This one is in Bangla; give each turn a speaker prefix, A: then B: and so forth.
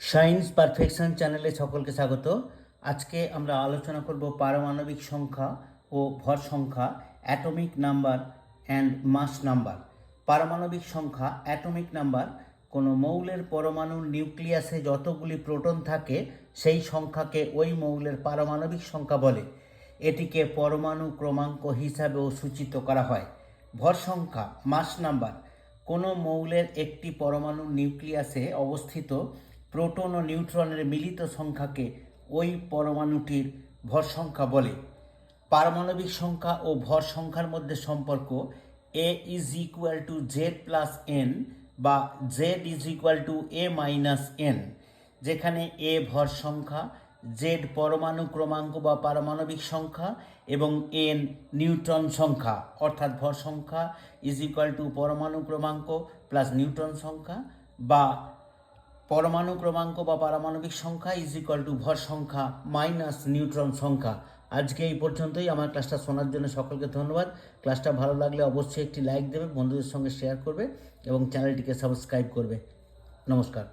A: সায়েন্স পারফেকশন চ্যানেলে সকলকে স্বাগত। আজকে আমরা আলোচনা করব পারমাণবিক সংখ্যা ও ভর সংখ্যা atomic number and mass number পারমাণবিক সংখ্যা অ্যাটমিক নাম্বার কোনো মৌলের পরমাণুর নিউক্লিয়াসে যতগুলি প্রোটন থাকে, সেই সংখ্যাকে ওই মৌলের পারমাণবিক সংখ্যা বলে। এটিকে পরমাণু ক্রমাঙ্ক হিসাবেও সূচিত করা হয়। ভর সংখ্যা মাস নাম্বার কোনো মৌলের একটি পরমাণু নিউক্লিয়াসে অবস্থিত প্রোটন ও নিউট্রনের মিলিত সংখ্যাকে ওই পরমাণুটির ভর সংখ্যা বলে। পারমাণবিক সংখ্যা ও ভর সংখ্যার মধ্যে সম্পর্ক A is equal to Z plus N বা Z is equal to A minus N যেখানে এ ভর সংখ্যা জেড পরমাণু ক্রমাঙ্ক বা পারমাণবিক সংখ্যা এবং এন নিউট্রন সংখ্যা, অর্থাৎ ভর সংখ্যা ইজ ইকুয়াল টু পরমাণু ক্রমাঙ্ক প্লাস নিউট্রন সংখ্যা বা পরমাণু ক্রমাঙ্ক বা পারমাণবিক সংখ্যা ইজ ইকুয়াল টু ভর সংখ্যা মাইনাস নিউট্রন সংখ্যা। আজকে এই পর্যন্তই। আমার ক্লাসটা শোনার জন্য সকলকে ধন্যবাদ। ক্লাসটা ভালো লাগলে অবশ্যই একটি লাইক দেবে, বন্ধুদের সঙ্গে শেয়ার করবে এবং চ্যানেলটিকে সাবস্ক্রাইব করবে। নমস্কার।